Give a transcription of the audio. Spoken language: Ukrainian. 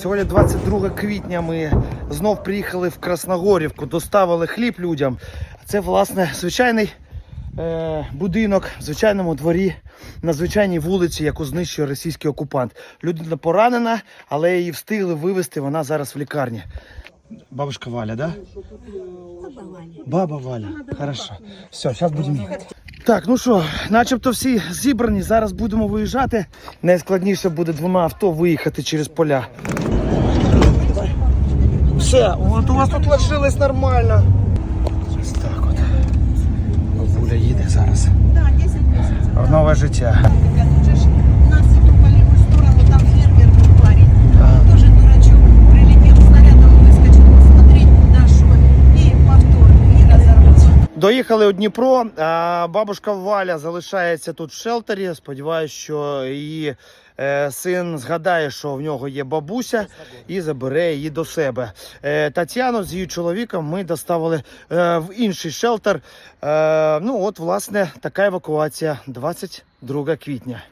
Сьогодні 22 квітня. Ми знов приїхали в Красногорівку, доставили хліб людям. Це власне звичайний е, будинок в звичайному дворі на звичайній вулиці, яку знищує російський окупант. Людина поранена, але її встигли вивезти. Вона зараз в лікарні. Бабушка Валя, да? Баба Валя. Хорошо. Все, зараз будемо їхати. Так, ну що, начебто всі зібрані. Зараз будемо виїжджати. Найскладніше буде двома авто виїхати через поля. Все, от у вас тут лишилось нормально. Ось так от. Бабуля їде зараз. Да, 10 месяцев. В нове життя. Доїхали у Дніпро. Бабушка Валя залишається тут в шелтері. Сподіваюсь, що її е, син згадає, що в нього є бабуся, і забере її до себе. Е, Тетяну з її чоловіком ми доставили е, в інший шелтер. Ну, от, власне, така евакуація 22 квітня.